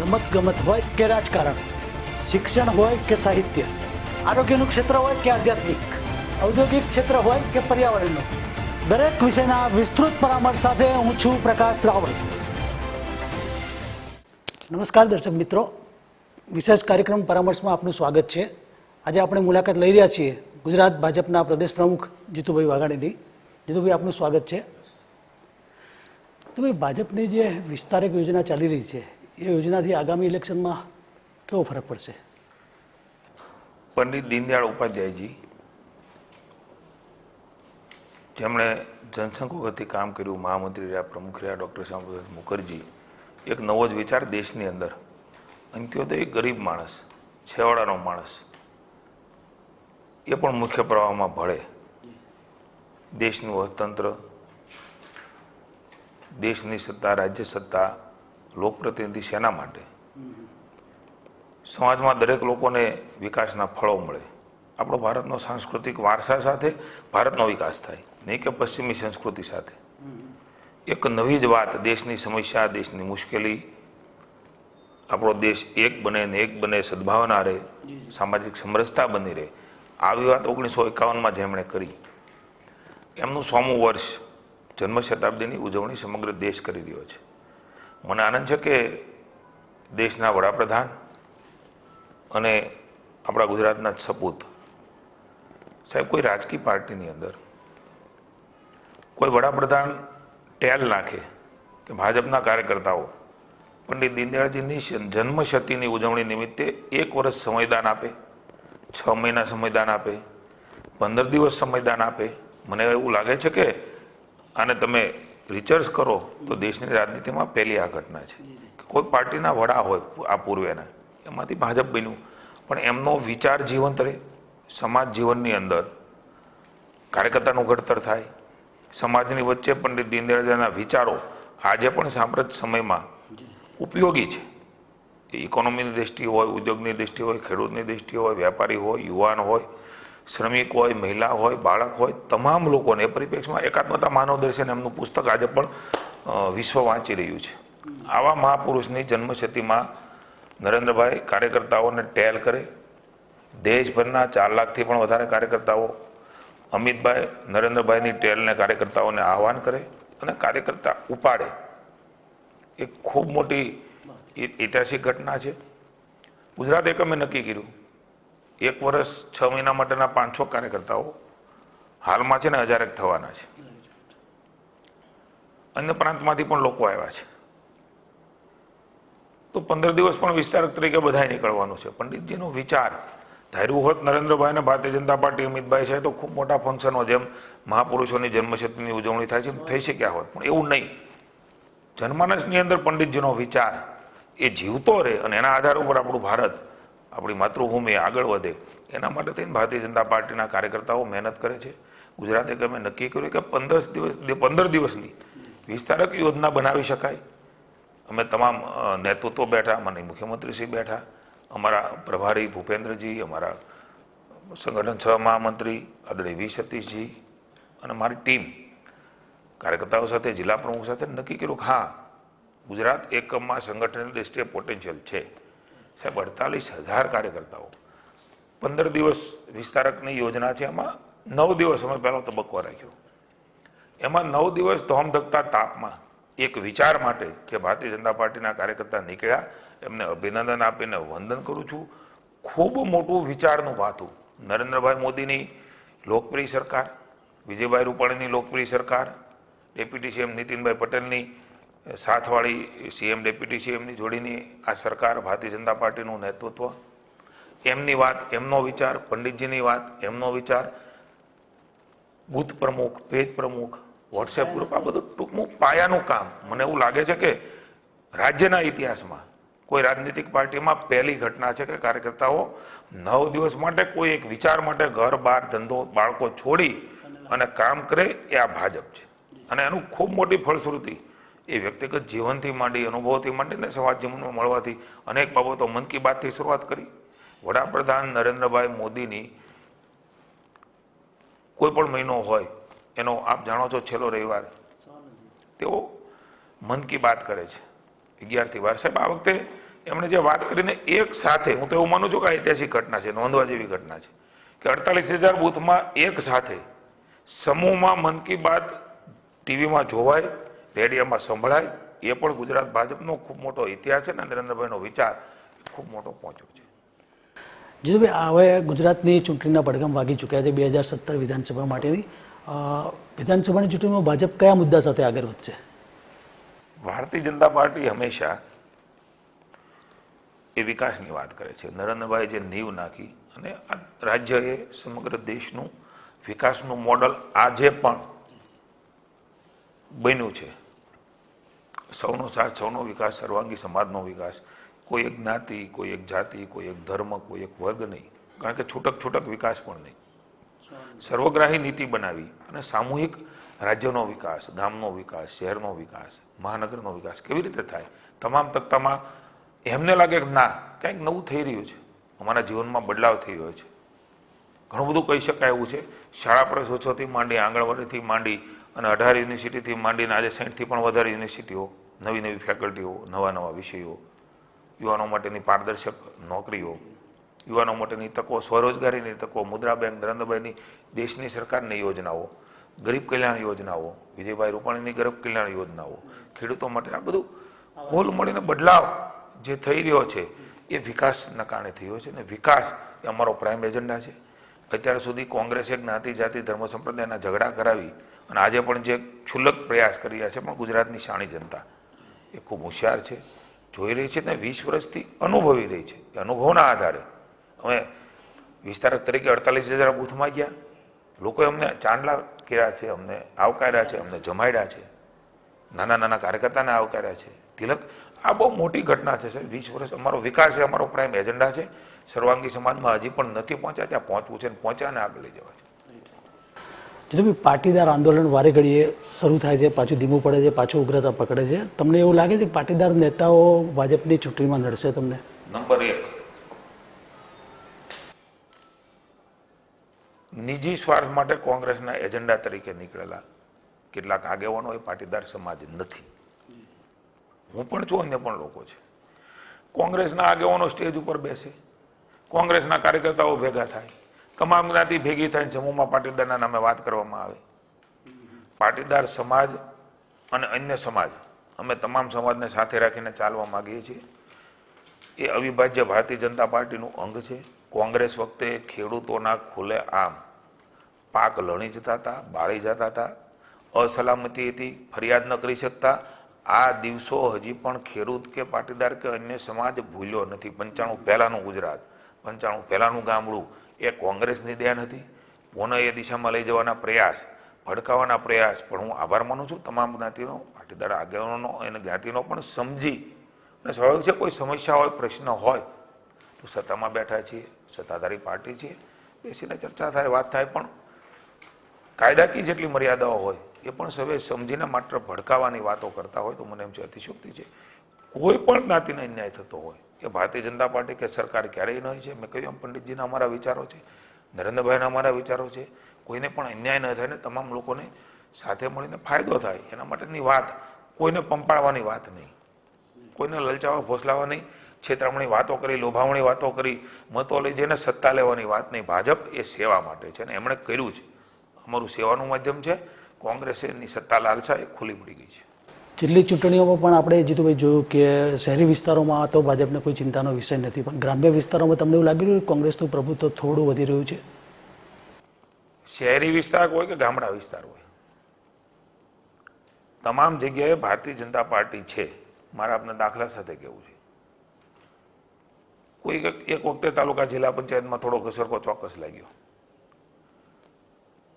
રમત ગમત હોય કે રાજકારણ, શિક્ષણ હોય કે સાહિત્ય, આરોગ્યનું ક્ષેત્ર હોય કે આધ્યાત્મિક, ઔદ્યોગિક ક્ષેત્ર હોય કે પર્યાવરણનું, દરેક વિષયના વિસ્તૃત પરામર્શ સાથે હું છું પ્રકાશ રાવળ નમસ્કાર દર્શક મિત્રો. વિશેષ કાર્યક્રમ પરામર્શમાં આપનું સ્વાગત છે. આજે આપણે મુલાકાત લઈ રહ્યા છીએ ગુજરાત ભાજપના પ્રદેશ પ્રમુખ જીતુભાઈ વાઘાણીની. જીતુભાઈ, આપનું સ્વાગત છે. તો ભાઈ, ભાજપની જે વિસ્તારક યોજના ચાલી રહી છે એ યોજનાથી આગામી ઇલેક્શનમાં કેવો ફરક પડશે? પંડિત દીનદયાળ ઉપાધ્યાયજી, જેમણે જનસંઘ વખતે કામ કર્યું, મહામંત્રી રહ્યા, પ્રમુખ રહ્યા, ડૉક્ટર શ્યામપ્રસાદ મુખર્જી, એક નવો જ વિચાર દેશની અંદર. અંત્યોદય ગરીબ માણસ, છેવાડાનો માણસ. એ પણ મુખ્ય પ્રવાહમાં ભળે. દેશનું અર્થતંત્ર, દેશની સત્તા, રાજ્ય સત્તા લોકપ્રતિનિધિ શેના માટે? સમાજમાં દરેક લોકોને વિકાસના ફળો મળે. આપણો ભારતનો સાંસ્કૃતિક વારસા સાથે ભારતનો વિકાસ થાય નહીં કે પશ્ચિમી સંસ્કૃતિ સાથે. એક નવી જ વાત દેશની સમસ્યા દેશની મુશ્કેલી. આપણો દેશ એક બને ને એક બને સદભાવના રહે સામાજિક સમરસતા બની રહે. આવી વાત ઓગણીસો એકાવનમાં જેમણે કરી. એમનું સોમું વર્ષ જન્મ શતાબ્દીની ઉજવણી સમગ્ર દેશ કરી રહ્યો છે. મને આનંદ છે કે દેશના વડાપ્રધાન અને આપણા ગુજરાતના સપૂત, સાહેબ, કોઈ રાજકીય પાર્ટીની અંદર કોઈ વડાપ્રધાન ટેલ નાખે કે ભાજપના કાર્યકર્તાઓ પંડિત દીનદયાળજીની જન્મશતીની ઉજવણી નિમિત્તે એક વર્ષ સમયદાન આપે, છ મહિના સમયદાન આપે, પંદર દિવસ સમયદાન આપે. મને એવું લાગે છે કે આને તમે રિસર્ચ કરો, તો દેશની રાજનીતિમાં પહેલી આ ઘટના છે. કોઈ પાર્ટીના વડા હોય આ પૂર્વેના એમાંથી ભાજપ બન્યું. પણ એમનો વિચાર જીવંત રહે. સમાજ જીવનની અંદર કાર્યકર્તાનું ઘડતર થાય. સમાજની વચ્ચે પંડિત દીનદયાળજીના વિચારો આજે પણ સાંપ્રત સમયમાં ઉપયોગી છે. ઇકોનોમીની દ્રષ્ટિએ હોય, ઉદ્યોગની દૃષ્ટિએ હોય, ખેડૂતની દ્રષ્ટિ હોય વેપારી હોય, યુવાન હોય શ્રમિક હોય, મહિલા હોય, બાળક હોય, તમામ લોકોને એ પરિપ્રેક્ષમાં એકાત્મતા માનવ એમનું પુસ્તક આજે પણ વિશ્વ વાંચી રહ્યું છે. આવા મહાપુરુષની જન્મશતીમાં નરેન્દ્રભાઈ કાર્યકર્તાઓને ટેલ કરે. દેશભરના ચાર લાખથી પણ વધારે કાર્યકર્તાઓ અમિતભાઈ, નરેન્દ્રભાઈની ટેલને કાર્યકર્તાઓને આહવાન કરે અને કાર્યકર્તા ઉપાડે. એ ખૂબ મોટી ઐતિહાસિક ઘટના છે. ગુજરાત એકમે નક્કી કર્યું. એક વર્ષ છ મહિના માટેના પાંચસો કાર્યકર્તાઓ હાલમાં છે ને હજારેક થવાના છે. અન્ય પ્રાંતમાંથી પણ લોકો આવ્યા છે. તો પંદર દિવસ પણ વિસ્તારક તરીકે બધાય નીકળવાનું છે. પંડિતજીનો વિચાર, ધાર્યું હોત નરેન્દ્રભાઈ અને ભારતીય જનતા પાર્ટી અમિતભાઈ છે તો ખૂબ મોટા ફંક્શનો જેમ મહાપુરુષોની જન્મશતીની ઉજવણી થાય છે થઈ શક્યા હોત. પણ એવું નહીં. જન્માનસની અંદર પંડિતજીનો વિચાર એ જીવતો રહે અને એના આધાર ઉપર આપણું ભારત આપણી માતૃભૂમિ આગળ વધે, એના માટે થઈને ભારતીય જનતા પાર્ટીના કાર્યકર્તાઓ મહેનત કરે છે. ગુજરાતે અમે નક્કી કર્યું કે પંદર દિવસ પંદર દિવસની વિસ્તારક યોજના બનાવી શકાય. અમે તમામ નેતૃત્વ બેઠા મને મુખ્યમંત્રીશ્રી બેઠા, અમારા પ્રભારી ભૂપેન્દ્રજી, અમારા સંગઠન સહ મહામંત્રી, આદરણીય વી. સતીશજી અને મારી ટીમ કાર્યકર્તાઓ સાથે, જિલ્લા પ્રમુખ સાથે નક્કી કર્યું કે હા, ગુજરાત એકમમાં સંગઠનની દ્રષ્ટિએ પોટેન્શિયલ છે. સાહેબ અડતાલીસ હજાર કાર્યકર્તાઓ. પંદર દિવસ વિસ્તારકની યોજના છે, એમાં નવ દિવસ અમે પહેલો તબક્કો રાખ્યો. એમાં નવ દિવસ ધોમધકતા તાપમાં એક વિચાર માટે કે ભારતીય જનતા પાર્ટીના કાર્યકર્તા નીકળ્યા, એમને અભિનંદન આપીને વંદન કરું છું. ખૂબ મોટું વિચારનું પાથું નરેન્દ્રભાઈ મોદીની લોકપ્રિય સરકાર, વિજયભાઈ રૂપાણીની લોકપ્રિય સરકાર, ડેપ્યુટી સીએમ નીતિનભાઈ પટેલની સાથવાળી સીએમ ડેપ્યુટી સીએમની જોડીની આ સરકાર ભારતીય જનતા પાર્ટીનું નેતૃત્વ. એમની વાત એમનો વિચાર પંડિતજીની વાત એમનો વિચાર બુથ પ્રમુખ પેજ પ્રમુખ વોટ્સએપ ગ્રુપ આ બધું ટૂંકમાં પાયાનું કામ. મને એવું લાગે છે કે રાજ્યના ઇતિહાસમાં કોઈ રાજનીતિક પાર્ટીમાં પહેલી ઘટના છે કે કાર્યકર્તાઓ નવ દિવસ માટે કોઈ એક વિચાર માટે ઘર બાર ધંધો બાળકો છોડી અને કામ કરે એ આ ભાજપ છે. અને એનું ખૂબ મોટી ફળશ્રુતિ એ વ્યક્તિગત જીવનથી માંડી, અનુભવથી માંડીને સમાજ જીવનમાં મળવાથી અનેક બાબતો મન કી બાતથી શરૂઆત કરી. વડાપ્રધાન નરેન્દ્રભાઈ મોદીની કોઈ પણ મહિનો હોય, એનો આપ જાણો છો છેલ્લો રવિવાર, તેઓ મન કી બાત કરે છે. અગિયારથી બાર. સાહેબ, આ વખતે એમણે જે વાત કરીને એક સાથે, હું તો એવું માનું છું કે ઐતિહાસિક ઘટના છે, નોંધવા જેવી ઘટના છે, કે અડતાલીસ હજાર બૂથમાં એક સાથે સમૂહમાં મન કી બાત ટીવીમાં જોવાય રેડિયોમાં સંભળાય એ પણ ગુજરાત ભાજપનો ખૂબ મોટો ઇતિહાસ છે ને નરેન્દ્રભાઈનો વિચાર ખૂબ મોટો પહોંચ્યો છે. જીતુભાઈ હવે ગુજરાતની ચૂંટણીના પડઘમ વાગી ચૂક્યા છે બે હજાર સત્તર વિધાનસભા માટેની. વિધાનસભાની ચૂંટણીમાં ભાજપ કયા મુદ્દા સાથે આગળ વધશે? ભારતીય જનતા પાર્ટી હંમેશા એ વિકાસની વાત કરે છે. નરેન્દ્રભાઈ જે નીવ નાખી અને આ રાજ્યએ સમગ્ર દેશનું વિકાસનું મોડલ આજે પણ બન્યું છે. સૌનો સાથ, સૌનો વિકાસ, સર્વાંગી સમાજનો વિકાસ. કોઈ એક જ્ઞાતિ, કોઈ એક જાતિ, કોઈ એક ધર્મ, કોઈ એક વર્ગ નહીં. કારણ કે છૂટક છૂટક વિકાસ પણ નહીં. સર્વગ્રાહી નીતિ બનાવી અને સામૂહિક રાજ્યનો વિકાસ, ગામનો વિકાસ, શહેરનો વિકાસ, મહાનગરનો વિકાસ કેવી રીતે થાય? તમામ તખ્તામાં એમને લાગે કે ના કંઈક નવું થઈ રહ્યું છે. અમારા જીવનમાં બદલાવ થઈ રહ્યો છે. ઘણું બધું કહી શકાય એવું છે. શાળા પ્રવેશોત્સવથી માંડી, આંગણવાડીથી માંડી અને અઢાર યુનિવર્સિટીથી માંડીને આજે સાઠથી પણ વધારે યુનિવર્સિટીઓ, નવી નવી ફેકલ્ટીઓ, નવા નવા વિષયો, યુવાનો માટેની પારદર્શક નોકરીઓ, યુવાનો માટેની તકો, સ્વરોજગારીની તકો મુદ્રા બેંક નરેન્દ્રભાઈની દેશની સરકારની યોજનાઓ, ગરીબ કલ્યાણ યોજનાઓ, વિજયભાઈ રૂપાણીની ગરીબ કલ્યાણ યોજનાઓ, ખેડૂતો માટે આ બધું કુલ મળીને બદલાવ જે થઈ રહ્યો છે, એ વિકાસના કારણે થયો છે અને વિકાસ એ અમારો પ્રાઇમ એજન્ડા છે. અત્યાર સુધી કોંગ્રેસે જ્ઞાતિ, જાતિ, ધર્મ, સંપ્રદાયના ઝઘડા કરાવી અને આજે પણ જે ક્ષુલ્લક પ્રયાસ કરી રહ્યા છે પણ ગુજરાતની શાણી જનતા એ ખૂબ હોશિયાર છે, જોઈ રહી છે ને વીસ વર્ષથી અનુભવી રહી છે. એ અનુભવના આધારે અમે વિસ્તારક તરીકે અડતાલીસ હજાર બૂથમાં ગયા. લોકોએ અમને ચાંદલા કર્યા છે, અમને આવકાર્યા છે, અમને જમાડ્યા છે. નાના નાના કાર્યકર્તાને આવકાર્યા છે. તિલક, આ બહુ મોટી ઘટના છે સાહેબ. વીસ વર્ષ અમારો વિકાસ છે, અમારો પ્રાઇમ એજન્ડા છે. સર્વાંગી સમાજમાં હજી પણ નથી પહોંચ્યા, ત્યાં પહોંચવું છે અને પહોંચ્યા અને આગળ લઈ જવા જીતુભાઈ પાટીદાર આંદોલન વારે ઘડીએ શરૂ થાય છે, પાછું ધીમું પડે છે, પાછું ઉગ્રતા પકડે છે, તમને એવું લાગે છે કે પાટીદાર નેતાઓ ભાજપની ચૂંટણીમાં લડશે તમને? નંબર એક. નિજી સ્વાર્થ માટે કોંગ્રેસના એજન્ડા તરીકે નીકળેલા કેટલાક આગેવાનો એ પાટીદાર સમાજ નથી. હું પણ છું, અન્ય પણ લોકો છે. કોંગ્રેસના આગેવાનો સ્ટેજ ઉપર બેસે. કોંગ્રેસના કાર્યકર્તાઓ ભેગા થાય. તમામ જ્ઞાતિ ભેગી થઈને સમૂહમાં પાટીદારના નામે વાત કરવામાં આવે. પાટીદાર સમાજ અને અન્ય સમાજ, અમે તમામ સમાજને સાથે રાખીને ચાલવા માગીએ છીએ. એ અવિભાજ્ય ભારતીય જનતા પાર્ટીનું અંગ છે. કોંગ્રેસ વખતે ખેડૂતોના ખુલ્લે આમ. પાક લણી જતા હતા, બાળી જતા હતા. અસલામતી હતી, ફરિયાદ ન કરી શકતા. આ દિવસો હજી પણ ખેડૂત કે પાટીદાર કે અન્ય સમાજ ભૂલ્યો નથી. પંચાણું પહેલાંનું ગુજરાત, પંચાણું પહેલાંનું ગામડું એ કોંગ્રેસની દેન હતી. પુનઃ એ દિશામાં લઈ જવાના પ્રયાસ, ભડકાવાના પ્રયાસ. પણ હું આભાર માનું છું તમામ જ્ઞાતિનો, પાટીદાર આગેવાનોનો અને જ્ઞાતિનો પણ સમજી. અને સ્વાભાવિક છે, કોઈ સમસ્યા હોય, પ્રશ્ન હોય, તો સત્તામાં બેઠા છીએ, સત્તાધારી પાર્ટી છીએ, બેસીને ચર્ચા થાય, વાત થાય. પણ કાયદાકીય જેટલી મર્યાદાઓ હોય, એ પણ સવે સમજીને માત્ર ભડકાવાની વાતો કરતા હોય તો મને એમ છે અતિશોક્તિ છે. કોઈ પણ જ્ઞાતિને અન્યાય થતો હોય કે ભારતીય જનતા પાર્ટી કે સરકાર ક્યારેય નહીં છે? મેં કહ્યું પંડિતજીના અમારા વિચારો છે, નરેન્દ્રભાઈના અમારા વિચારો છે. કોઈને પણ અન્યાય ન થાય ને તમામ લોકોને સાથે મળીને ફાયદો થાય. એના માટેની વાત, કોઈને પંપાળવાની વાત નહીં. કોઈને લલચાવા, ફોસલાવા નહીં. છેતરામણી વાતો કરી લોભાવણી વાતો કરી, મતો લઈ જઈને સત્તા લેવાની વાત નહીં. ભાજપ એ સેવા માટે છે અને એમણે કર્યું છે. અમારું સેવાનું માધ્યમ છે. કોંગ્રેસની સત્તા લાલસા એ ખુલ્લી પડી ગઈ છે. છેલ્લી ચૂંટણીઓમાં પણ આપણે જીતુભાઈ જોયું કે શહેરી વિસ્તારોમાં તો ભાજપને કોઈ ચિંતાનો વિષય નથી, પણ ગ્રામ્ય વિસ્તારોમાં તમને એવું લાગી રહ્યું કોંગ્રેસનું પ્રભુત્વ થોડું વધી રહ્યું છે? શહેરી વિસ્તાર હોય કે ગામડા વિસ્તાર હોય? તમામ જગ્યાએ ભારતીય જનતા પાર્ટી છે. મારા આપના દાખલા સાથે કેવું છે? કોઈ એક વખતે તાલુકા જિલ્લા પંચાયતમાં થોડો ઘસરકો ચોક્કસ લાગ્યો.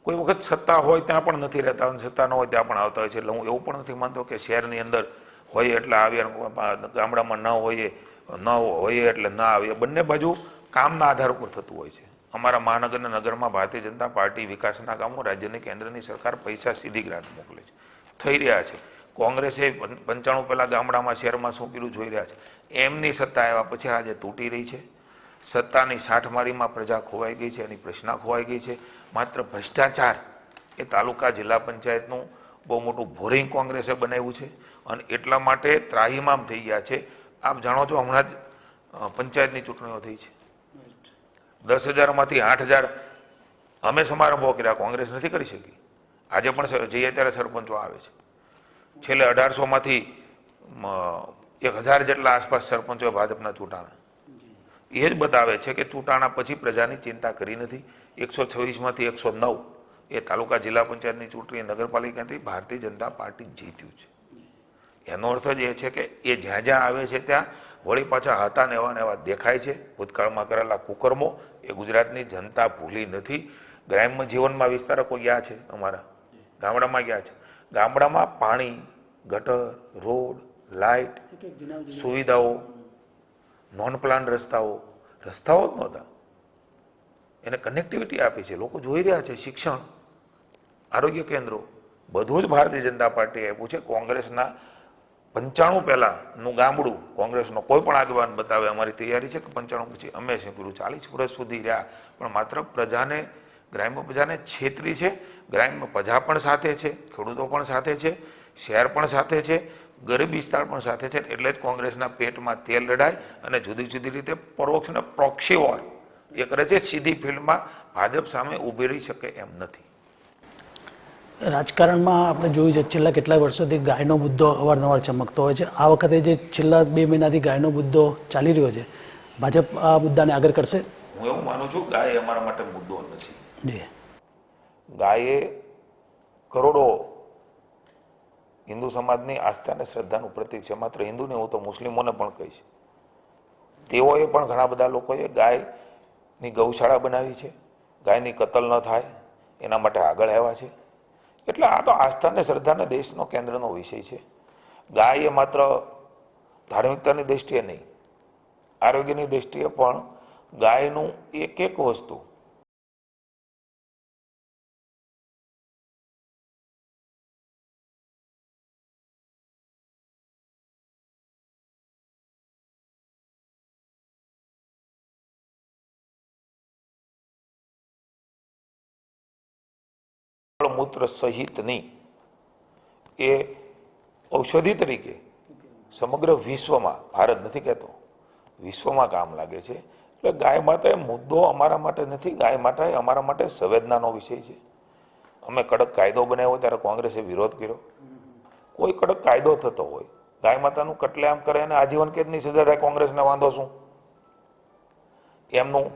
કોઈ વખત સત્તા હોય ત્યાં પણ નથી રહેતા અને સત્તા ન હોય ત્યાં પણ આવતા હોય છે. એટલે હું એવું પણ નથી માનતો કે શહેરની અંદર હોય એટલે આવ્યા ગામડામાં ન હોઈએ ન હોઈએ એટલે ના આવીએ. બંને બાજુ કામના આધાર ઉપર થતું હોય છે. અમારા મહાનગર નગરમાં ભારતીય જનતા પાર્ટી વિકાસના કામો રાજ્યની કેન્દ્રની સરકાર પૈસા સીધી ગ્રાન્ટ મોકલે છે. થઈ રહ્યા છે. કોંગ્રેસે પંચાણું પહેલાં ગામડામાં, શહેરમાં શું કર્યું જોઈ રહ્યા છે. એમની સત્તા આવ્યા પછી આજે તૂટી રહી છે. સત્તાની સાઠમારીમાં પ્રજા ખોવાઈ ગઈ છે, એની પ્રશ્ના ખોવાઈ ગઈ છે. માત્ર ભ્રષ્ટાચાર એ તાલુકા જિલ્લા પંચાયતનું બહુ મોટું ભોરિંગ કોંગ્રેસે બનાવ્યું છે અને એટલા માટે ત્રાહિમામ થઈ ગયા છે. આપ જાણો છો હમણાં જ પંચાયતની ચૂંટણીઓ થઈ છે. દસ હજારમાંથી આઠ હજાર અમે સમારંભો કર્યા, કોંગ્રેસ નથી કરી શકી. આજે પણ જઈએ ત્યારે સરપંચો આવે છે. છેલ્લે અઢારસોમાંથી એક હજાર જેટલા આસપાસ સરપંચો ભાજપના ચૂંટાણા. એ જ બતાવે છે કે ચૂંટાણા પછી પ્રજાની ચિંતા કરી નથી. એકસો છવ્વીસમાંથી એકસો નવ એ તાલુકા જિલ્લા પંચાયતની ચૂંટણી નગરપાલિકાથી ભારતીય જનતા પાર્ટી જીત્યું છે. એનો અર્થ જ એ છે કે એ જ્યાં જ્યાં આવે છે ત્યાં વળી પાછા હતા ને એવા ને એવા દેખાય છે. ભૂતકાળમાં કરેલા કુકર્મો એ ગુજરાતની જનતા ભૂલી નથી. ગ્રામ્ય જીવનમાં વિસ્તારકો ગયા છે અમારા. ગામડામાં ગયા છે. ગામડામાં પાણી ગટર રોડ લાઇટ સુવિધાઓ નોન પ્લાન રસ્તાઓ રસ્તાઓ જ નહોતા. એને કનેક્ટિવિટી આપી છે. લોકો જોઈ રહ્યા છે શિક્ષણ, આરોગ્ય કેન્દ્રો. બધું જ ભારતીય જનતા પાર્ટીએ આપ્યું છે. કોંગ્રેસના પંચાણું પહેલાંનું ગામડું કોંગ્રેસનો કોઈ પણ આગેવાન બતાવે અમારી તૈયારી છે કે પંચાણું પછી અમે શું કર્યું? ચાલીસ વર્ષ સુધી રહ્યા. પણ માત્ર પ્રજાને, ગ્રામ્ય પ્રજાને છેતરી છે. ગ્રામ્ય પ્રજા પણ સાથે છે, ખેડૂતો પણ સાથે છે, શહેર પણ સાથે છે, ગરીબ વિસ્તાર પણ સાથે છે. એટલે જ કોંગ્રેસના પેટમાં તેલ રડાય અને જુદી જુદી રીતે પરોક્ષ અને પ્રોક્ષી વોર એ કરે છે સીધી ફિલ્ડમાં ભાજપ સામે ઊભી રહી શકે એમ નથી. રાજકારણમાં આપણે જોયું છે છેલ્લા કેટલાય વર્ષોથી ગાયનો મુદ્દો અવારનવાર ચમકતો હોય છે. આ વખતે જે છેલ્લા બે મહિનાથી ગાયનો મુદ્દો ચાલી રહ્યો છે ભાજપ આ મુદ્દાને આગળ કરશે? હું એવું માનું છું ગાય અમારા માટે મુદ્દો નથી. ગાયે કરોડો હિન્દુ સમાજની આસ્થા અને શ્રદ્ધાનું પ્રતીક છે. માત્ર હિન્દુ નહીં હું તો મુસ્લિમોને પણ કહીશ. તેઓએ પણ ઘણા બધા લોકોએ ગાયની ગૌશાળા બનાવી છે. ગાયની કતલ ન થાય, એના માટે આગળ આવ્યા છે. એટલે આ તો આસ્થા અને શ્રદ્ધાના દેશનો કેન્દ્રનો વિષય છે. ગાય એ માત્ર ધાર્મિકતાની દ્રષ્ટિએ નહીં, આરોગ્યની દ્રષ્ટિએ પણ ગાયનું એક એક વસ્તુ મૂત્ર સહિતની એ ઔષધિ તરીકે સમગ્ર વિશ્વમાં, ભારત નથી કહેતો, વિશ્વમાં કામ લાગે છે. એટલે ગાય માતા એ મુદ્દો અમારા માટે નથી, ગાય માતા એ અમારા માટે સંવેદનાનો વિષય છે. અમે કડક કાયદો બનાવ્યો ત્યારે કોંગ્રેસે વિરોધ કર્યો. કોઈ કડક કાયદો થતો હોય, ગાય માતાનું કટલેઆમ કરે અને આજીવન કેદની સજા થાય, કોંગ્રેસને વાંધો શું? એમનું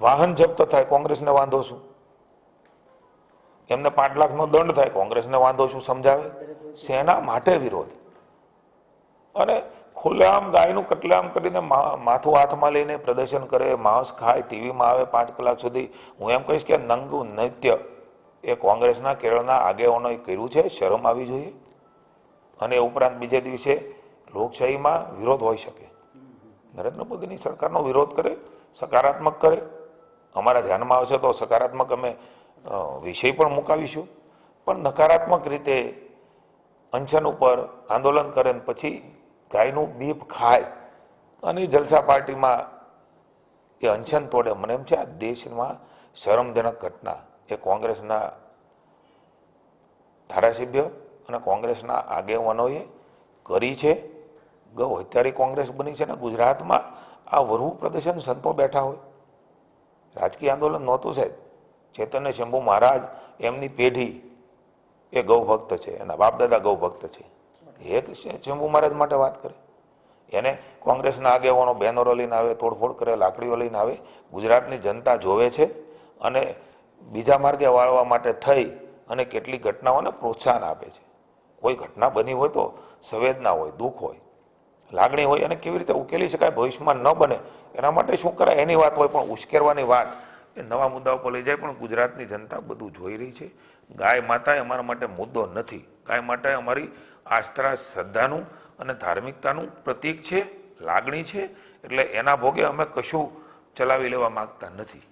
વાહન જપ્ત થાય, કોંગ્રેસને વાંધો શું? એમને પાંચ લાખનો દંડ થાય, કોંગ્રેસને વાંધો શું સમજાવે? સેના માટે વિરોધ. અને ખુલ્લેઆમ ગાયનું કટલેઆમ કરીને માથું હાથમાં લઈને પ્રદર્શન કરે, માંસ ખાય, ટીવીમાં આવે પાંચ કલાક સુધી. હું એમ કહીશ કે નંગ નૃત્ય એ કોંગ્રેસના કેરળના આગેવાનોએ કર્યું છે, શરમ આવી જોઈએ. અને ઉપરાંત બીજે દિવસે લોકશાહીમાં વિરોધ હોઈ શકે. નરેન્દ્ર મોદીની સરકારનો વિરોધ કરે, સકારાત્મક કરે. અમારા ધ્યાનમાં આવશે તો સકારાત્મક અમે વિષય પણ મુકાવીશું. પણ નકારાત્મક રીતે અંશન ઉપર આંદોલન કરે ને પછી ગાયનું બીફ ખાય. અને જલસા પાર્ટીમાં એ અંશન તોડે. મને એમ છે આ દેશમાં શરમજનક ઘટના. એ કોંગ્રેસના ધારાસભ્ય અને કોંગ્રેસના આગેવાનોએ કરી છે. ગૌ, અત્યારે કોંગ્રેસ બની છે ને ગુજરાતમાં આ વરવું પ્રદર્શન સંતો બેઠા હોય. રાજકીય આંદોલન નહોતું સાહેબ. ચેતન્ય શંભુ મહારાજ એમની પેઢી એ ગૌભક્ત છે, એના બાપદાદા ગૌભક્ત છે. એ શંભુ મહારાજ માટે વાત કરે. એને કોંગ્રેસના આગેવાનો બેનરો લઈને આવે, તોડફોડ કરે, લાકડીઓ લઈને આવે, ગુજરાતની જનતા જોવે છે અને બીજા માર્ગે વાળવા માટે થઈ અને કેટલીક ઘટનાઓને પ્રોત્સાહન આપે છે. કોઈ ઘટના બની હોય તો સંવેદના હોય, દુઃખ હોય, લાગણી હોય અને કેવી રીતે ઉકેલી શકાય, ભવિષ્યમાં ન બને, એના માટે શું કરાય, એની વાત હોય, પણ ઉશ્કેરવાની વાત એ નવા મુદ્દાઓ પર લઈ જાય, પણ ગુજરાતની જનતા બધું જોઈ રહી છે. ગાય માતા એ અમારા માટે મુદ્દો નથી. ગાય માતા અમારી આસ્થા શ્રદ્ધાનું અને ધાર્મિકતાનું પ્રતીક છે, લાગણી છે, એટલે એના ભોગે અમે કશું ચલાવી લેવા માગતા નથી.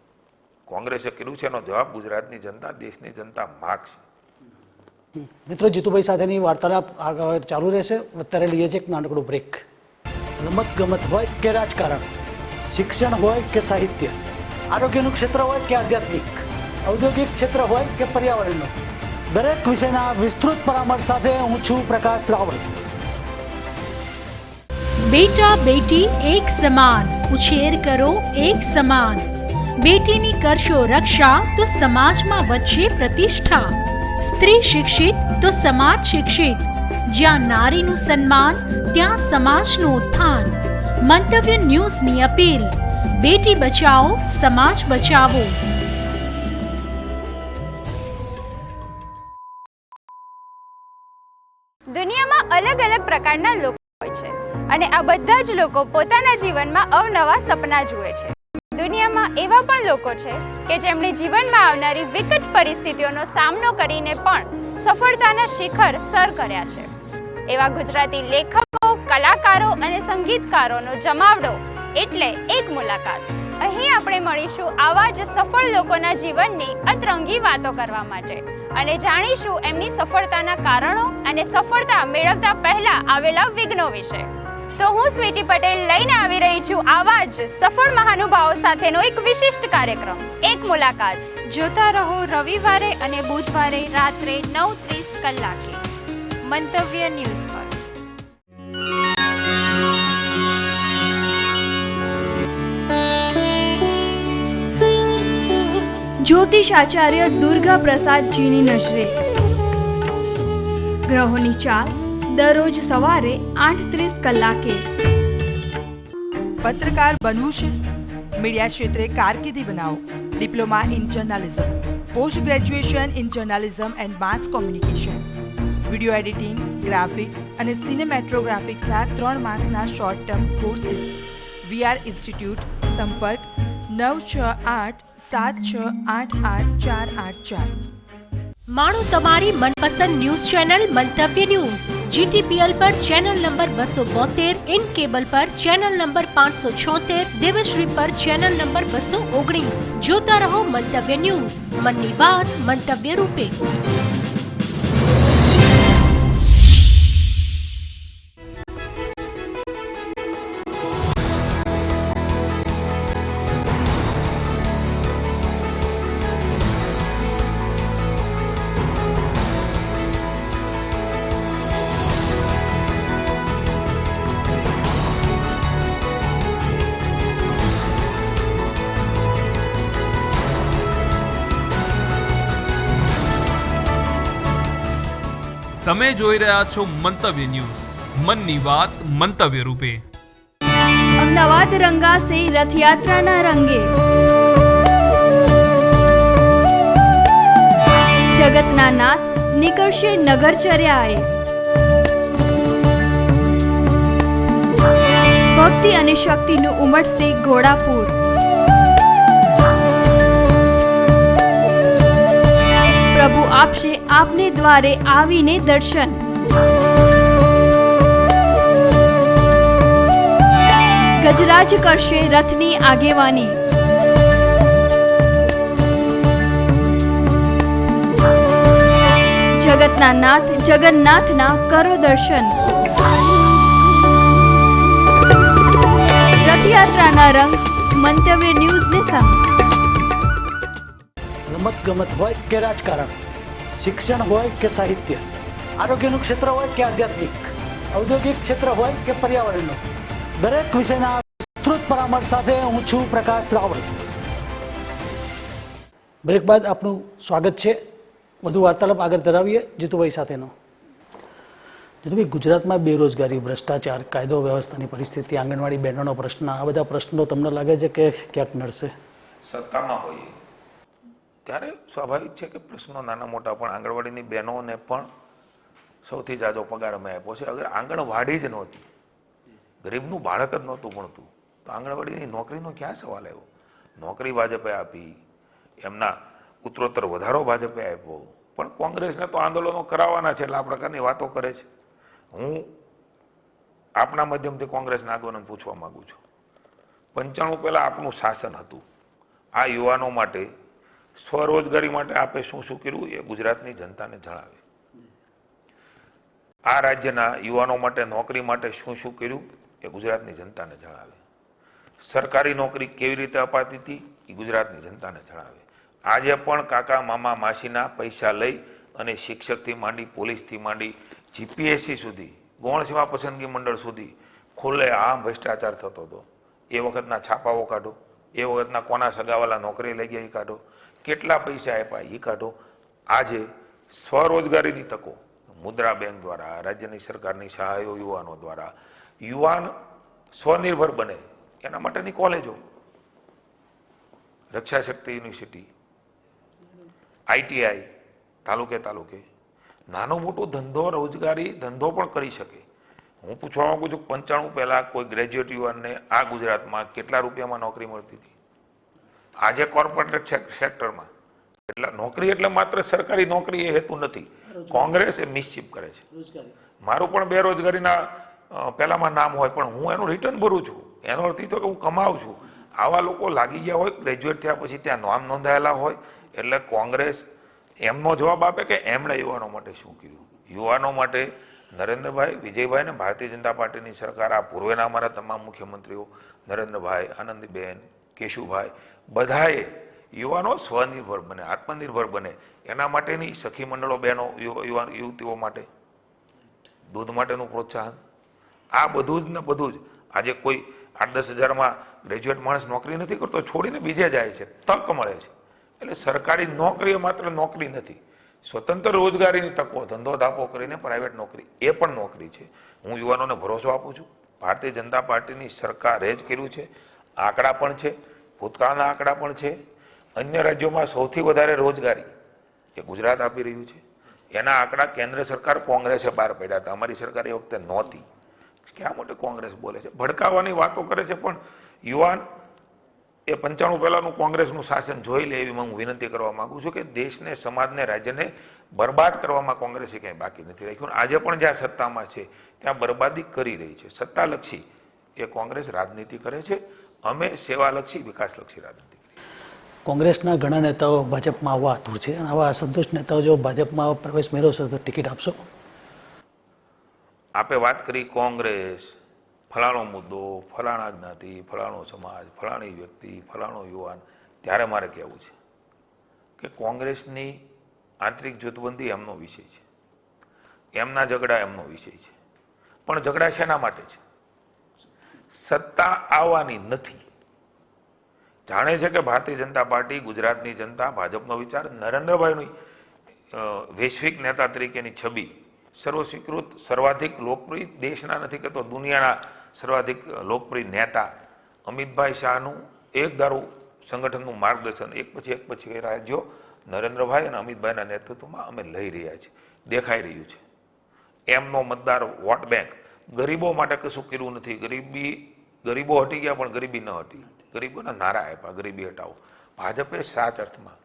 કોંગ્રેસે કર્યું છે, એનો જવાબ ગુજરાતની જનતા, દેશની જનતા માગશે. મિત્રો, જીતુભાઈ સાથેની વાર્તાલાપ આગળ ચાલુ રહેશે. અત્યારે લઈએ છીએ એક નાનકડું બ્રેક રમત ગમત હોય કે રાજકારણ, શિક્ષણ હોય કે સાહિત્ય આરોગ્યનું ક્ષેત્ર હોય કે આધ્યાત્મિક? ઔદ્યોગિક ક્ષેત્ર હોય કે પર્યાવરણનું? દરેક વિષયના વિસ્તૃત પરામર્શ સાથે હું છું પ્રકાશ રાવલ. બેટા, બેટી, એક સમાન. ઉછેર કરો, એક સમાન. બેટીની કરશો રક્ષા, તો સમાજમાં વધશે પ્રતિષ્ઠા. સ્ત્રી શિક્ષિત, તો સમાજ શિક્ષિત. જ્યાં નારીનું સન્માન, ત્યાં સમાજનું ઉત્થાન. મંતવ્ય ન્યૂઝની અપીલ. બેટી બચાવો, સમાજ બચાવો. દુનિયામાં અલગ અલગ પ્રકારના લોકો હોય છે અને આ બધા જ લોકો પોતાના જીવનમાં અવનવા સપના જુએ છે. દુનિયામાં એવા પણ લોકો છે કે જેમણે જીવનમાં આવનારી વિકટ પરિસ્થિતિઓનો સામનો કરીને પણ સફળતાના શિખર સર કર્યા છે. એવા ગુજરાતી લેખકો, કલાકારો અને સંગીતકારોનો જમાવડો એટલે એક મુલાકાત. અહીં આપણે મળીશું આવા જ સફળ લોકોના જીવનની અતરંગી વાતો કરવા માટે અને જાણીશું એમની સફળતાના કારણો અને સફળતા મેળવતા પહેલા આવેલા વિઘ્નો વિશે. તો હું સ્વીટી પટેલ લઈને આવી રહી છું આવા જ સફળ મહાનુભાવો સાથેનો એક વિશિષ્ટ કાર્યક્રમ. એક મુલાકાત. જોતા રહો રવિવારે અને બુધવારે રાત્રે નવ ત્રીસ કલાકે. મંતવ્ય ન્યૂઝ પર. જ્યોતિષાચાર્ય દુર્ગા પ્રસાદજીની નજરે. ગ્રહોની ચાલ દરરોજ સવારે આઠ ત્રીસ કલાકે. પત્રકાર બનવું છે? મીડિયા ક્ષેત્રે કારકિર્દી બનાવો. Diploma in journalism, post graduation in journalism and mass communication. Video editing, graphics અને સિનેમેટ્રોગ્રાફિક્સના ત્રણ માસના short term courses. VR institute, સંપર્ક નવ છ આઠ સાત છ આઠ આઠ ચાર આઠ ચાર. માણો તમારી મનપસંદ news channel Mantavya news. GTPL પર ચેનલ નંબર બસો બોતેર ઇન કેબલ પર ચેનલ નંબર પાંચસો છોતેર, દેવશ્રી પર ચેનલ નંબર બસો ઓગણીસ. જોતા રહો મંતવ્ય ન્યૂઝ. મનની વાત મંતવ્ય રૂપે. તમે જોઈ રહ્યા છો મંતવ્ય ન્યૂઝ. મનની વાત મંતવ્ય રૂપે. અમદાવાદ રંગાશે રથયાત્રાના રંગે. જગતના નાથ નીકળશે નગરચર્યાએ ભક્તિ અને શક્તિનું ઉમટશે ઘોડાપુર. આપશે આપને દ્વારે આવીને દર્શન. ગજરાજ કરશે રથની આગેવાની. જગતના નાથ, જગન્નાથના કરો દર્શન. રથયાત્રાના રંગ મંતવ્ય ન્યૂઝને સંગ રમત ગમત હોય કે રાજકારણ? શિક્ષણ હોય કે સાહિત્ય? આરોગ્યનું ક્ષેત્ર હોય કે આધ્યાત્મિક? ઔદ્યોગિક ક્ષેત્ર હોય કે પર્યાવરણનું? દરેક વિષયના વિસ્તૃત પરામર્શ સાથે હું છું પ્રકાશ રાવલ. બ્રેક બાદ આપનું સ્વાગત છે. વધુ વાર્તાલાપ આગળ ધરાવીએ, જીતુભાઈ સાથેનો. જીતુભાઈ, ગુજરાતમાં બેરોજગારી, ભ્રષ્ટાચાર, કાયદો વ્યવસ્થાની પરિસ્થિતિ, આંગણવાડી બહેનોનો પ્રશ્ન, આ બધા પ્રશ્નો તમને લાગે છે કે ક્યાંક નડશે? સત્તામાં હોઈએ. ત્યારે સ્વાભાવિક છે કે પ્રશ્નો નાના મોટા પણ આંગણવાડીની બહેનોને પણ સૌથી જાજો પગાર અમે આપ્યો છે. અગર આંગણવાડી જ નહોતી, ગરીબનું બાળક જ નહોતું ભણતું, તો આંગણવાડીની નોકરીનો ક્યાં સવાલ આવ્યો? નોકરી ભાજપે આપી, એમના ઉત્તરોત્તર વધારો ભાજપે આપ્યો. પણ કોંગ્રેસને તો આંદોલનો કરાવવાના છે એટલે આ પ્રકારની વાતો કરે છે. હું આપના માધ્યમથી કોંગ્રેસના આગેવાનોને પૂછવા માંગુ છું. પંચાણું પહેલાં આપનું શાસન હતું. આ યુવાનો માટે સ્વરોજગારી માટે આપે શું શું કર્યું? એ ગુજરાતની જનતાને જણાવે. આ રાજ્યના યુવાનો માટે, નોકરી માટે શું શું કર્યું? એ ગુજરાતની જનતાને જણાવે. સરકારી નોકરી કેવી રીતે અપાતી હતી? એ ગુજરાતની જનતાને જણાવે. આજે પણ કાકા, મામા, માસીના પૈસા લઈ અને શિક્ષકથી માંડી, પોલીસથી માંડી, જીપીએસસી સુધી, ગૌણ સેવા પસંદગી મંડળ સુધી ખુલ્લે આમ ભ્રષ્ટાચાર થતો હતો. એ વખતના છાપાઓ કાઢો, એ વખતના કોના સગાવાલા નોકરી લઈ ગયા કાઢો. કેટલા પૈસા આપ્યા એ કાઢો. આજે સ્વરોજગારીની તકો મુદ્રા બેંક દ્વારા, રાજ્યની સરકારની સહાયો યુવાનો દ્વારા, યુવાન સ્વનિર્ભર બને એના માટેની કોલેજો રક્ષા શક્તિ યુનિવર્સિટી, આઈટીઆઈ, તાલુકે તાલુકે. નાનો મોટો ધંધો રોજગારી ધંધો પણ કરી શકે. હું પૂછવા માગું છું પંચાણું પહેલાં કોઈ ગ્રેજ્યુએટ યુવાનને આ ગુજરાતમાં કેટલા રૂપિયામાં નોકરી મળતી હતી? આજે કોર્પોરેટ સેક્ટરમાં એટલે નોકરી એટલે માત્ર સરકારી નોકરી એ હેતુ નથી. કોંગ્રેસ એ મિસચીપ કરે છે. મારું પણ બેરોજગારીના પહેલામાં નામ હોય પણ હું એનું રિટર્ન ભરું છું. એનો અર્થ તો કે હું કમાઉં છું. આવા લોકો લાગી ગયા હોય ગ્રેજ્યુએટ થયા પછી ત્યાં નામ નોંધાયેલા હોય એટલે કોંગ્રેસ એમનો જવાબ આપે કે એમણે યુવાનો માટે શું કર્યું? યુવાનો માટે નરેન્દ્રભાઈ વિજયભાઈ ને ભારતીય જનતા પાર્ટીની સરકાર. આ પૂર્વેના અમારા તમામ મુખ્યમંત્રીઓ નરેન્દ્રભાઈ આનંદીબેન કેશુભાઈ બધાએ યુવાનો સ્વનિર્ભર બને, આત્મનિર્ભર બને. એના માટેની સખી મંડળો બહેનો યુવાન યુવતીઓ માટે દૂધ માટેનું પ્રોત્સાહન. આ બધું જ ને બધું જ આજે કોઈ આઠ દસ હજારમાં ગ્રેજ્યુએટ માણસ નોકરી નથી કરતો, છોડીને બીજે જાય છે. તક મળે છે. એટલે સરકારી નોકરી માત્ર નોકરી નથી. સ્વતંત્ર રોજગારીની તકો, ધંધો ધાપો કરીને પ્રાઇવેટ નોકરી, એ પણ નોકરી છે. હું યુવાનોને ભરોસો આપું છું. ભારતીય જનતા પાર્ટીની સરકારે જ કર્યું છે. આંકડા પણ છે. ભૂતકાળના આંકડા પણ છે. અન્ય રાજ્યોમાં સૌથી વધારે રોજગારી એ ગુજરાત આપી રહ્યું છે. એના આંકડા કેન્દ્ર સરકાર કોંગ્રેસે બહાર પાડ્યા હતા. અમારી સરકાર એ વખતે નહોતી. ક્યાં માટે કોંગ્રેસ બોલે છે. ભડકાવાની વાતો કરે છે, પણ યુવાન એ પંચાણું પહેલાંનું કોંગ્રેસનું શાસન જોઈ લે એવી હું વિનંતી કરવા માગું છું કે દેશને, સમાજને, રાજ્યને બરબાદ કરવામાં કોંગ્રેસે ક્યાંય બાકી નથી રાખ્યું. આજે પણ જ્યાં સત્તામાં છે, ત્યાં બરબાદી કરી રહી છે. સત્તાલક્ષી એ કોંગ્રેસ રાજનીતિ કરે છે. અમે સેવાલક્ષી વિકાસલક્ષી રાજનીતિ કોંગ્રેસના ઘણા નેતાઓ ભાજપમાં આવવા આતુર છે અને આવા અસંતુષ્ટ નેતાઓ જો ભાજપમાં પ્રવેશ મેળવશે તો ટિકિટ આપશો? આપે વાત કરી કોંગ્રેસ ફલાણો મુદ્દો ફલાણા જ્ઞાતિ ફલાણો સમાજ ફલાણી વ્યક્તિ ફલાણો યુવાન ત્યારે મારે કહેવું છે કે કોંગ્રેસની આંતરિક જૂથબંધી એમનો વિષય છે. એમના ઝઘડા એમનો વિષય છે. પણ ઝઘડા શેના માટે છે? સત્તા આવવાની નથી. જાણે છે કે ભારતીય જનતા પાર્ટી, ગુજરાતની જનતા, ભાજપનો વિચાર, નરેન્દ્રભાઈની વૈશ્વિક નેતા તરીકેની છબી સર્વસ્વીકૃત, સર્વાધિક લોકપ્રિય, દેશના નથી કહેતો, દુનિયાના સર્વાધિક લોકપ્રિય નેતા અમિતભાઈ શાહનું એક સંગઠનનું માર્ગદર્શન, એક પછી એક પછી રાજ્યો નરેન્દ્રભાઈ અને અમિતભાઈના નેતૃત્વમાં અમે લઈ રહ્યા છીએ, દેખાઈ રહ્યું છે. એમનો મતદાર વોટ બેંક ગરીબો માટે કશું કર્યું નથી. ગરીબી, ગરીબો હટી ગયા પણ ગરીબી ન હટી. ગરીબોના નારા આપ્યા, ગરીબી હટાવો. ભાજપે સાચ અર્થમાં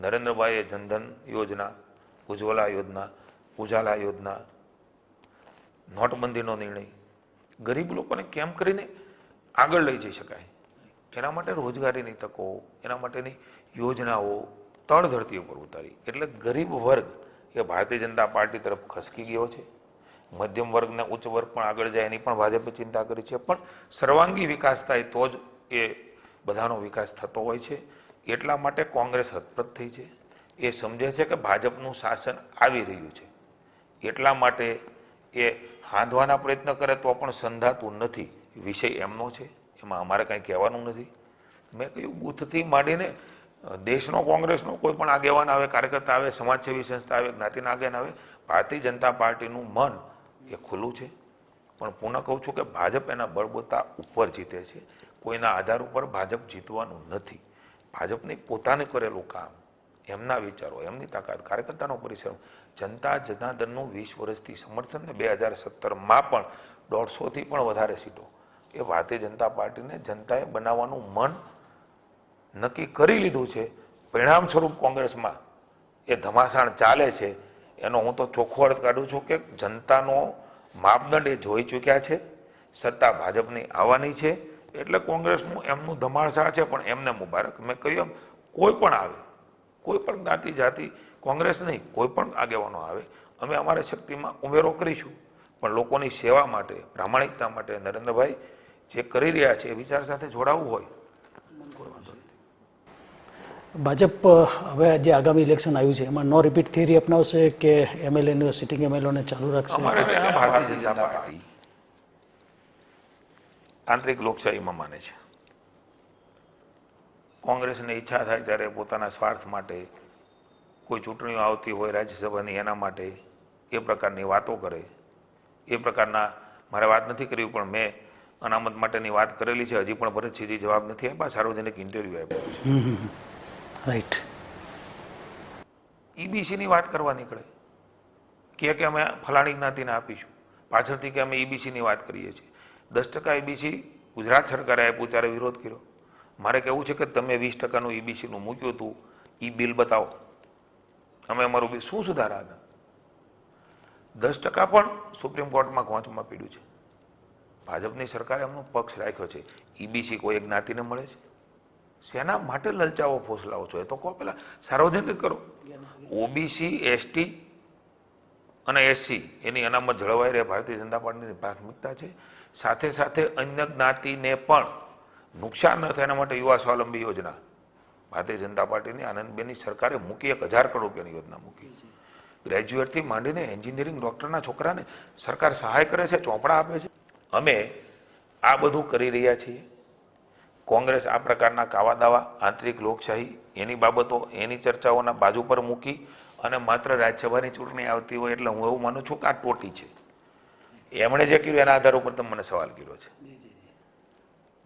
નરેન્દ્રભાઈએ જનધન યોજના, ઉજ્જવલા યોજના, ઉજાલા યોજના, નોટબંધીનો નિર્ણય. ગરીબ લોકોને કેમ કરીને આગળ લઈ જઈ શકાય? એના માટે રોજગારીની તકો, એના માટેની યોજનાઓ તળ ધરતી ઉપર ઉતારી. એટલે ગરીબ વર્ગ એ ભારતીય જનતા પાર્ટી તરફ ખસકી ગયો છે. મધ્યમ વર્ગ ને ઉચ્ચ વર્ગ પણ આગળ જાય એની પણ ભાજપે ચિંતા કરી છે. પણ સર્વાંગી વિકાસ થાય તો જ એ બધાનો વિકાસ થતો હોય છે. એટલા માટે કોંગ્રેસ હતપ્રત થઈ છે. એ સમજે છે કે ભાજપનું શાસન આવી રહ્યું છે. એટલા માટે એ હાંધવાના પ્રયત્ન કરે તો પણ સંધાતું નથી. વિષય એમનો છે. એમાં અમારે કાંઈ કહેવાનું નથી. મેં કહ્યું, બૂથથી માંડીને દેશનો કોંગ્રેસનો કોઈ પણ આગેવાન આવે, કાર્યકર્તા આવે, સમાજસેવી સંસ્થા આવે જ્ઞાતિના આગેવાન આવે, ભારતીય જનતા પાર્ટીનું મન એ ખુલ્લું છે. પણ પુનઃ કહું છું કે ભાજપ એના બળબોતા ઉપર જીતે છે. કોઈના આધાર ઉપર ભાજપ જીતવાનું નથી. ભાજપની પોતાને કરેલું કામ, એમના વિચારો, એમની તાકાત, કાર્યકર્તાનો પરિશ્રમ, જનતા જનાર્દનનું વીસ વર્ષથી સમર્થન ને બે હજાર સત્તરમાં પણ દોઢસોથી પણ વધારે સીટો. એ ભારતીય જનતા પાર્ટીને જનતાએ બનાવવાનું મન નક્કી કરી લીધું છે. પરિણામ સ્વરૂપ કોંગ્રેસમાં એ ધમાસાણ ચાલે છે. એનો હું તો ચોખ્ખો અર્થ કાઢું છું કે જનતાનો માપદંડ એ જોઈ ચૂક્યા છે. સત્તા ભાજપની આવવાની છે. એટલે કોંગ્રેસનું એમનું ધમાળસાળ છે, પણ એમને મુબારક. મેં કહ્યું એમ, કોઈ પણ આવે, કોઈ પણ જ્ઞાતિ, જાતિ, કોંગ્રેસ નહીં, કોઈ પણ આગેવાનો આવે, અમે અમારી શક્તિમાં ઉમેરો કરીશું. પણ લોકોની સેવા માટે, પ્રામાણિકતા માટે નરેન્દ્રભાઈ જે કરી રહ્યા છે, એ વિચાર સાથે જોડાવવું હોય ભાજપ હવે જે આગામી ઇલેક્શન આવ્યું છે એમાં નો રિપીટ થિયરી અપનાવશે કે એમએલએ સિટિંગ એમએલએને ચાલુ રાખશે? ભારતીય જનતા પાર્ટી. આંતરિક લોકશાહીમાં માને છે. કોંગ્રેસને ઈચ્છા થાય ત્યારે પોતાના સ્વાર્થ માટે કોઈ ચૂંટણીઓ આવતી હોય રાજ્યસભાની એના માટે એ પ્રકારની વાતો કરે. એ પ્રકારના મારે વાત નથી કરવી પણ મેં અનામત માટેની વાત કરેલી છે. હજી પણ ભરતસિંહજી જવાબ નથી આપ્યા. સાર્વજનિક ઇન્ટરવ્યૂ આપ્યો છે. રાઈટ ઈબીસીની વાત કરવા નીકળે. કે કે અમે ફલાણી જ્ઞાતિને આપીશું. પાછળથી કે અમે ઈબીસીની વાત કરીએ છીએ. દસ ટકા ઈબીસી ગુજરાત સરકારે આપ્યું ત્યારે વિરોધ કર્યો. મારે કહેવું છે કે તમે વીસ ટકાનું ઈબીસીનું મૂક્યું હતું. ઈ બિલ બતાવો. અમે અમારું બિલ શું સુધારા હતા? દસ ટકા પણ સુપ્રીમ કોર્ટમાં કોંચમાં પીડ્યું છે. ભાજપની સરકારે એમનો પક્ષ રાખ્યો છે. ઈબીસી કોઈ જ્ઞાતિને મળે છે? શેના માટે લલચાવો ફોસલાવો છો? એ તો કહો પેલા સાર્વજનિક કરો. ઓબીસી, એસટી અને એસસી, એની અનામત જળવાઈ રહે. ભારતીય જનતા પાર્ટીની પ્રાથમિકતા છે. સાથે સાથે અન્ય જ્ઞાતિને પણ નુકસાન ન થાય એના માટે યુવા સ્વાવલંબી યોજના. ભારતીય જનતા પાર્ટીની આનંદબેનની સરકારે મૂકી એક હજાર કરોડ રૂપિયાની યોજના મૂકી. ગ્રેજ્યુએટથી માંડીને એન્જિનિયરિંગ ડૉક્ટરના છોકરાને સરકાર સહાય કરે છે, ચોપડા આપે છે. અમે આ બધું કરી રહ્યા છીએ. કોંગ્રેસ આ પ્રકારના કાવા દાવા આંતરિક લોકશાહી એની બાબતો એની ચર્ચાઓના બાજુ પર મૂકી અને માત્ર રાજ્યસભાની ચૂંટણી આવતી હોય એટલે હું એવું માનું છું કે આ ટોટી છે. એમણે જે કર્યું એના આધાર ઉપર તમે મને સવાલ કર્યો છે.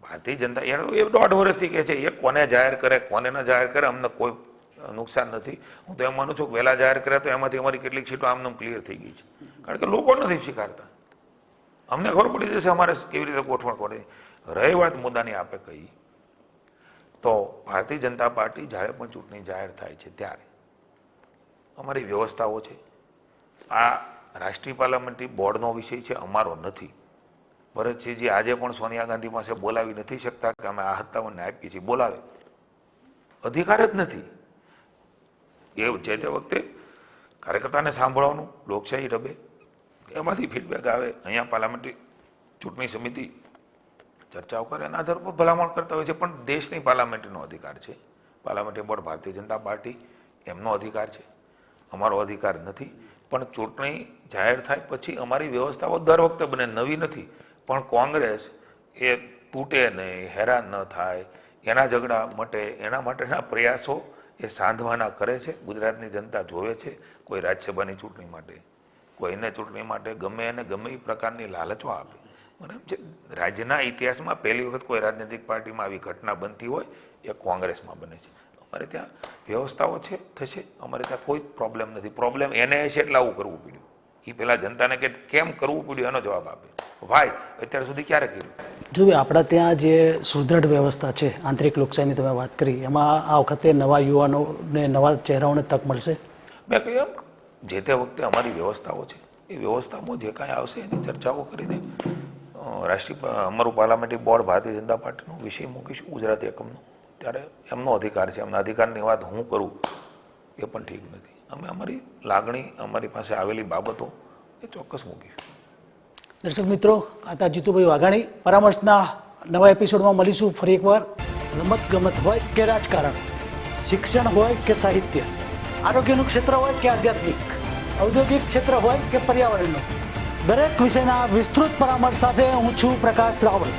ભારતીય જનતા એ એ દોઢ વર્ષથી કહે છે એ કોને જાહેર કરે કોને ન જાહેર કરે અમને કોઈ નુકસાન નથી. હું તો એમ માનું છું કે વહેલા જાહેર કરે તો એમાંથી અમારી કેટલીક સીટો આમને ક્લિયર થઈ ગઈ છે. કારણ કે લોકો નથી સ્વીકારતા. અમને ખબર પડી જશે અમારે કેવી રીતે ગોઠવણ કરી. રહી વાત મુદ્દાની આપે કહી, તો ભારતીય જનતા પાર્ટી જ્યારે પણ ચૂંટણી જાહેર થાય છે ત્યારે અમારી વ્યવસ્થાઓ છે. આ રાષ્ટ્રીય પાર્લામેન્ટરી બોર્ડનો વિષય છે, અમારો નથી. ભરતસિંહજી આજે પણ સોનિયા ગાંધી પાસે બોલાવી નથી શકતા કે અમે આ સત્તાવનને આપીએ છીએ, બોલાવે. અધિકાર જ નથી. એ જે તે વખતે કાર્યકર્તાને સાંભળવાનું, લોકશાહી રબે, એમાંથી ફીડબેક આવે, અહીંયા પાર્લામેન્ટરી ચૂંટણી સમિતિ ચર્ચાઓ કરે એના આધાર પર ભલામણ કરતા હોય છે. પણ દેશની પાર્લામેન્ટનો અધિકાર છે. Parliamentary board, Bharatiya Janata party એમનો અધિકાર છે. અમારો અધિકાર નથી. પણ ચૂંટણી જાહેર થાય પછી અમારી વ્યવસ્થાઓ દર વખતે બને. નવી નથી. પણ કોંગ્રેસ એ તૂટે નહીં, હેરાન ન થાય. એના ઝઘડા મટે, એના માટેના પ્રયાસો એ સાંધવાના કરે છે. ગુજરાતની જનતા જોવે છે કોઈ રાજ્યસભાની ચૂંટણી માટે. કોઈને ચૂંટણી માટે ગમે એને ગમે એ પ્રકારની લાલચો આપે. એમ છે. રાજ્યના ઇતિહાસમાં પહેલી વખત કોઈ રાજનૈતિક પાર્ટીમાં આવી ઘટના બનતી હોય એ કોંગ્રેસમાં બને છે. અમારે ત્યાં વ્યવસ્થાઓ છે થશે. અમારે ત્યાં કોઈ પ્રોબ્લેમ નથી. પ્રોબ્લેમ એને છે એટલે આવું કરવું પડ્યું. એ પહેલાં જનતાને કે કેમ કરવું પડ્યું એનો જવાબ આપે. ભાઈ અત્યાર સુધી ક્યારે કર્યું? જો આપણે ત્યાં જે સુદૃઢ વ્યવસ્થા છે આંતરિક લોકશાહીની તમે વાત કરી એમાં આ વખતે નવા યુવાનોને નવા ચહેરાઓને તક મળશે? મેં કહ્યું એમ જે તે વખતે અમારી વ્યવસ્થાઓ છે એ વ્યવસ્થામાં જે કાંઈ આવશે એની ચર્ચાઓ કરીને રાષ્ટ્રીય અમારું પાર્લામેન્ટરી બોર્ડ ભારતીય જનતા પાર્ટીનો વિષય મૂકીશું ગુજરાતી એકમનો. ત્યારે એમનો અધિકાર છે. એમના અધિકારની વાત હું કરું એ પણ ઠીક નથી. અમે અમારી લાગણી અમારી પાસે આવેલી બાબતો એ ચોક્કસ મૂકીશું. દર્શક મિત્રો આ હતા જીતુભાઈ વાઘાણી પરામર્શના નવા એપિસોડમાં મળીશું ફરી એકવાર. રમત ગમત હોય કે રાજકારણ શિક્ષણ હોય કે સાહિત્ય આરોગ્યનું ક્ષેત્ર હોય કે આધ્યાત્મિક ઔદ્યોગિક ક્ષેત્ર હોય કે પર્યાવરણનું દરેક વિષયના વિસ્તૃત પરામર્શ સાથે હું છું પ્રકાશ રાવલ.